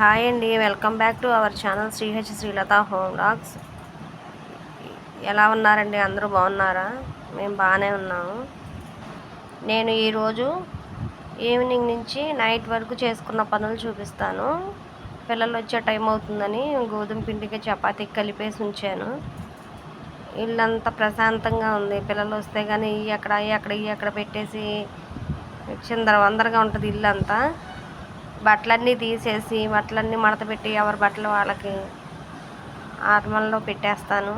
Hi అండి welcome back to our channel శ్రీహెచ్ Srilatha home dogs. ఎలా ఉన్నారండి? అందరూ బాగున్నారా? మేము బాగానే ఉన్నాము. నేను ఈరోజు ఈవినింగ్ నుంచి నైట్ వరకు చేసుకున్న పనులు చూపిస్తాను. పిల్లలు వచ్చే టైం అవుతుందని గోధుమ పిండికి చపాతీకి కలిపేసి ఉంచాను. ఇల్లంతా ప్రశాంతంగా ఉంది. పిల్లలు వస్తే కానీ ఈ అక్కడ ఈ అక్కడ ఈ అక్కడ పెట్టేసి చిందర వందరగా ఉంటుంది ఇల్లు అంతా బట్టలన్నీ తీసేసి బట్టలన్నీ మడత పెట్టి ఎవరి బట్టలు వాళ్ళకి ఆత్మల్లో పెట్టేస్తాను.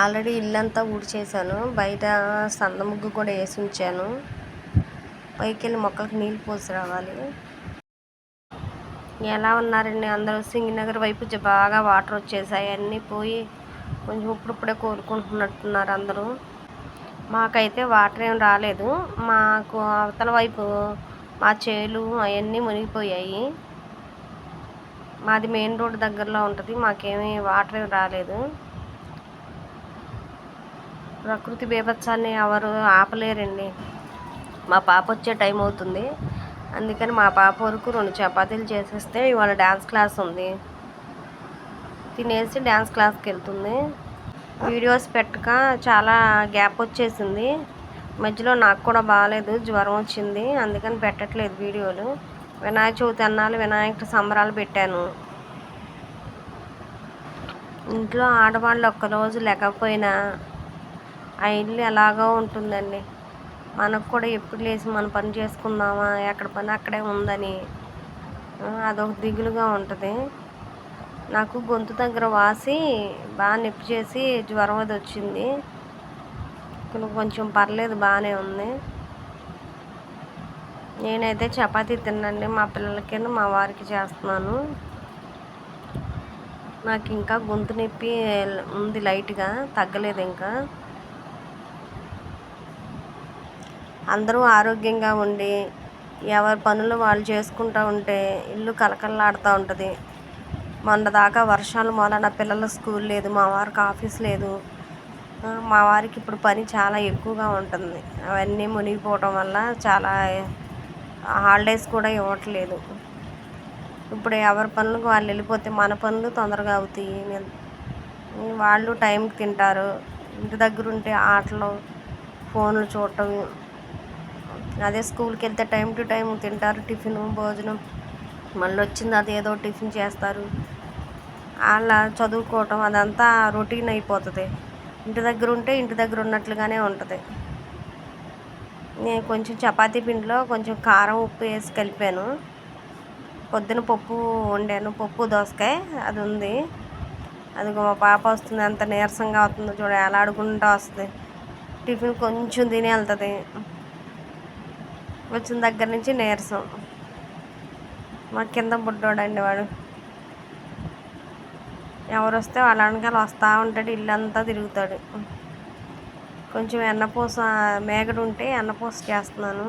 ఆల్రెడీ ఇల్లంతా ఊడ్చేసాను బయట సంద ముగ్గు కూడా వేసి ఉంచాను. పైకి వెళ్ళి మొక్కలకు నీళ్ళు పోసి రావాలి. ఎలా ఉన్నారండి అందరూ? సింగినగర్ వైపు బాగా వాటర్ వచ్చేసాయి. అన్నీ పోయి కొంచెం ఇప్పుడిప్పుడే కోరుకుంటున్నట్టున్నారు అందరూ. మాకైతే వాటర్ ఏం రాలేదు. మాకు అవతల వైపు మా చేలు అవన్నీ మునిగిపోయాయి. మాది మెయిన్ రోడ్ దగ్గరలో ఉంటుంది. మాకేమీ వాటర్ ఏం రాలేదు. ప్రకృతి బీభత్సాన్ని ఎవరు ఆపలేరండి. మా పాప వచ్చే టైం అవుతుంది. అందుకని మా పాప వరకు రెండు చపాతీలు చేసేస్తే ఇవాళ డ్యాన్స్ క్లాస్ ఉంది. తినేసి డ్యాన్స్ క్లాస్కి వెళ్తుంది. వీడియోస్ పెట్టక చాలా గ్యాప్ వచ్చేసింది. మధ్యలో నాకు కూడా బాగాలేదు జ్వరం వచ్చింది. అందుకని పెట్టట్లేదు వీడియోలు. వినాయక చవితి అన్నాలు వినాయకుడు సంబరాలు పెట్టాను. ఇంట్లో ఆడవాళ్ళు ఒక్కరోజు లేకపోయినా ఆ ఇల్లు ఎలాగో ఉంటుందండి. మనకు కూడా ఎప్పుడు లేచి మన పని చేసుకుందామా ఎక్కడ పని అక్కడే ఉందని. అదొక దిగులుగా ఉంటుంది. నాకు గొంతు దగ్గర వాసి బాగా నొప్పి చేసి జ్వరం అది వచ్చింది. కొంచెం పర్లేదు బాగానే ఉంది. నేనైతే చపాతీ తినండి మా పిల్లలకి మా వారికి చేస్తున్నాను. నాకు ఇంకా గొంతు నొప్పి ఉంది లైట్గా తగ్గలేదు ఇంకా. అందరూ ఆరోగ్యంగా ఉండి ఎవరి పనులు వాళ్ళు చేసుకుంటూ ఉంటే ఇల్లు కలకల్లాడుతూ ఉంటుంది. మొన్న దాకా వర్షాల మూలన పిల్లల స్కూల్ లేదు మా వారికి ఆఫీస్ లేదు. మా వారికి ఇప్పుడు పని చాలా ఎక్కువగా ఉంటుంది. అవన్నీ మునిగిపోవటం వల్ల చాలా హాలిడేస్ కూడా ఇవ్వట్లేదు. ఇప్పుడు ఎవరి పనులకు వాళ్ళు వెళ్ళిపోతే మన పనులు తొందరగా అవుతాయి. వాళ్ళు టైంకి తింటారు. ఇంటి దగ్గర ఉంటే ఆటలు ఫోన్లు చూడటం. అదే స్కూల్కి వెళ్తే టైం టు టైం తింటారు. టిఫిన్ భోజనం. మళ్ళీ వచ్చింది అది ఏదో టిఫిన్ చేస్తారు. అలా చదువుకోవటం అదంతా రొటీన్ అయిపోతుంది. ఇంటి దగ్గర ఉంటే ఇంటి దగ్గర ఉన్నట్లుగానే ఉంటుంది. నేను కొంచెం చపాతీ పిండిలో కొంచెం కారం ఉప్పు వేసి కలిపాను. పొద్దున పప్పు వండాను. పప్పు దోసకాయ అది ఉంది. అది మా పాప వస్తుంది. ఎంత నీరసంగా అవుతుందో చూడ. ఎలాడుకుంటూ వస్తుంది. టిఫిన్ కొంచెం తిని వెళ్తుంది. వచ్చిన దగ్గర నుంచి నీరసం. మా కింద బుడ్డోడండి వాడు. ఎవరు వస్తే వాళ్ళ వెనకాల వస్తూ ఉంటాడు ఇల్లంతా తిరుగుతాడు. కొంచెం ఎన్నపూస మేగడు ఉంటే ఎన్నపూస చేస్తున్నాను.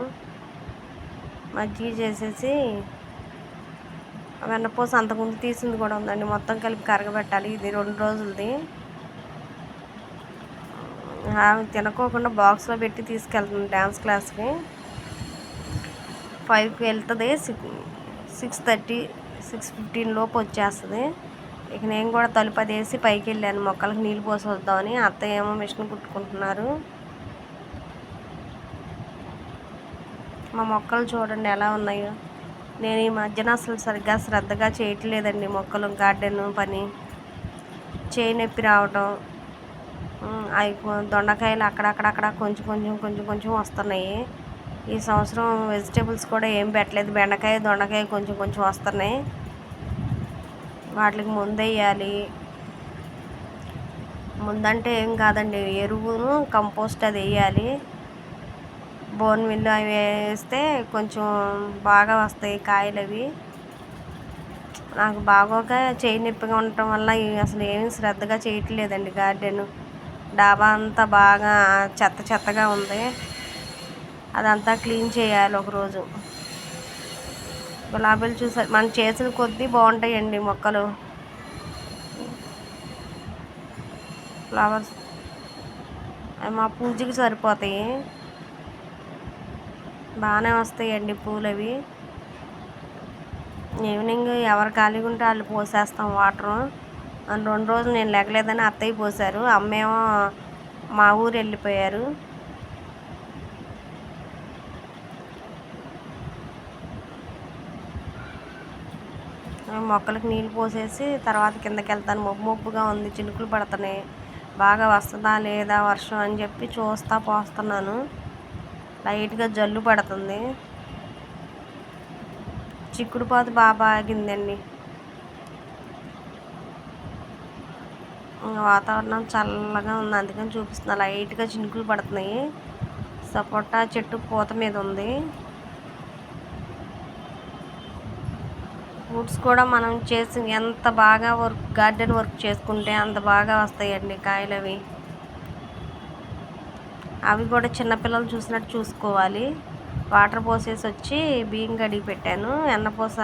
మజ్జిగ చేసేసి వెన్నపూస అంతకుముందు తీసింది కూడా ఉందండి. మొత్తం కలిపి కరగబెట్టాలి ఇది రెండు రోజులది. తినకోకుండా బాక్స్లో పెట్టి తీసుకెళ్తుంది డ్యాన్స్ క్లాస్కి. ఫైవ్కి వెళ్తుంది సిక్స్ థర్టీ సిక్స్ ఫిఫ్టీన్ లోపు వచ్చేస్తుంది. ఇక నేను కూడా తలుపు అది వేసి పైకి వెళ్ళాను మొక్కలకు నీళ్ళు పోసి వద్దామని అత్తయ్య ఏమో మిషన్ కుట్టుకుంటున్నారు. మా మొక్కలు చూడండి ఎలా ఉన్నాయో. నేను ఈ మధ్యన అసలు సరిగ్గా శ్రద్ధగా చేయట్లేదండి మొక్కలు గార్డెన్ పని. చేయి నొప్పి రావటం అవి దొండకాయలు అక్కడక్కడక్కడ కొంచెం కొంచెం కొంచెం కొంచెం వస్తున్నాయి. ఈ సంవత్సరం వెజిటేబుల్స్ కూడా ఏం పెట్టలేదు. బెండకాయ దొండకాయ కొంచెం కొంచెం వస్తున్నాయి. వాటికి ముందు వేయాలి. ముందంటే ఏం కాదండి ఎరువును కంపోస్ట్ అది వేయాలి. బోన్ మిల్లు అవి వేస్తే కొంచెం బాగా వస్తాయి కాయలు అవి. నాకు బాగోక చేయి నొప్పిగా ఉండటం వల్ల అసలు ఏమీ శ్రద్ధగా చేయట్లేదండి గార్డెన్. డాబా అంతా బాగా చెత్త చెత్తగా ఉంది. అదంతా క్లీన్ చేయాలి ఒకరోజు. గులాబీలు చూసారు మనం చేసిన కొద్దీ బాగుంటాయండి మొక్కలు. ఫ్లవర్స్. అవి మా పూజకి సరిపోతాయి. బాగానే వస్తాయండి పూలు అవి ఈవినింగ్ ఎవరు ఖాళీగా ఉంటే వాళ్ళు పోసేస్తాం వాటరు. రెండు రోజులు నేను లెగలేదని అత్తయ్య పోసారు అమ్మేమో మా ఊరు వెళ్ళిపోయారు. మొక్కలకు నీళ్ళు పోసేసి తర్వాత కిందకి వెళ్తాను. మొబ్బు మొబ్బుగా ఉంది. చినుకులు పడుతున్నాయి. బాగా వస్తుందా లేదా వర్షం అని చెప్పి చూస్తా పోస్తున్నాను. లైట్గా జల్లు పడుతుంది. చిక్కుడు పాదు బాగా ఆగిందండి వాతావరణం చల్లగా ఉంది. అందుకని చూపిస్తున్నా. లైట్గా చినుకులు పడుతున్నాయి. సపోటా చెట్టు పూత మీద ఉంది. ఫ్రూట్స్ కూడా మనం చేసి ఎంత బాగా వర్క్ గార్డెన్ వర్క్ చేసుకుంటే అంత బాగా వస్తాయండి కాయలు అవి. అవి కూడా చిన్నపిల్లలు చూసినట్టు చూసుకోవాలి. వాటర్ పోసేసి వచ్చి బియ్యం కడిగి పెట్టాను. ఎన్నపూస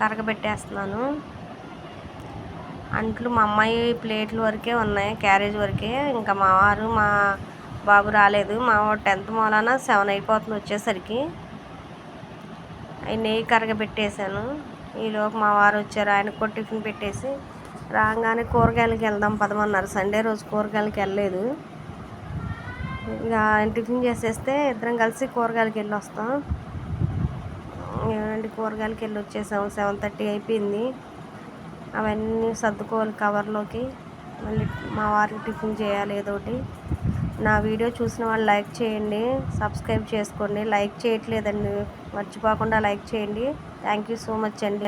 కరగబెట్టేస్తున్నాను. అంట్లు మా అమ్మాయి ప్లేట్లు వరకే ఉన్నాయి క్యారేజ్ వరకే. ఇంకా మా వారు మా బాబు రాలేదు. మా టెన్త్ మూలాన సెవెన్ అయిపోతుంది వచ్చేసరికి. అవి నెయ్యి కరగబెట్టేశాను. ఈలోపు మా వారు వచ్చారు ఆయన కూడా టిఫిన్ పెట్టేసి రాగానే కూరగాయలకి వెళ్దాం పదమన్నారు. సండే రోజు కూరగాయలకి వెళ్ళలేదు. ఇక ఆయన టిఫిన్ చేసేస్తే ఇద్దరం కలిసి కూరగాయలకి వెళ్ళి వస్తాం. ఏమండి కూరగాయలకి వెళ్ళి వచ్చేసాము సెవెన్ థర్టీ అయిపోయింది. అవన్నీ సర్దుకోవాలి కవర్లోకి. మళ్ళీ మా వారికి టిఫిన్ చేయాలి ఏదోటి నా వీడియో చూసిన వాళ్ళు లైక్ చేయండి సబ్స్క్రైబ్ చేసుకోండి. లైక్ చేయట్లేదండి మర్చిపోకుండా లైక్ చేయండి. థ్యాంక్ యూ సో మచ్ అండి.